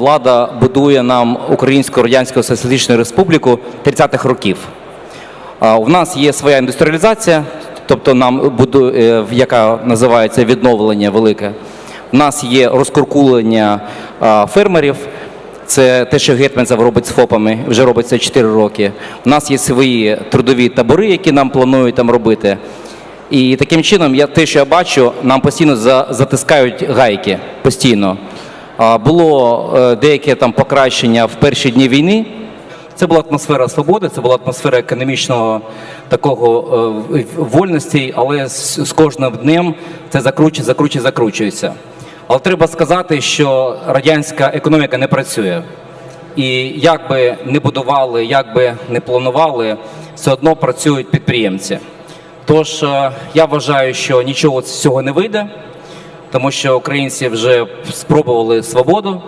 влада будує нам Українську Радянську Соціалістичну Республіку 30-х років. У нас є своя індустріалізація, тобто нам будує, яка називається відновлення велике. У нас є розкуркулення фермерів. Це те, що Гетманцев робить з ФОПами, вже робиться 4 роки. У нас є свої трудові табори, які нам планують там робити. І таким чином, я те, що я бачу, нам постійно затискають гайки постійно. Було е, деяке там покращення в перші дні війни. Це була атмосфера свободи, це була атмосфера економічного такого е, вольності, але з, з кожним днем це закручує, закручує, закручується. Але треба сказати, що радянська економіка не працює. І як би не будували, як би не планували, все одно працюють підприємці. Тож е, я вважаю, що нічого з цього не вийде, тому що українці вже спробували свободу.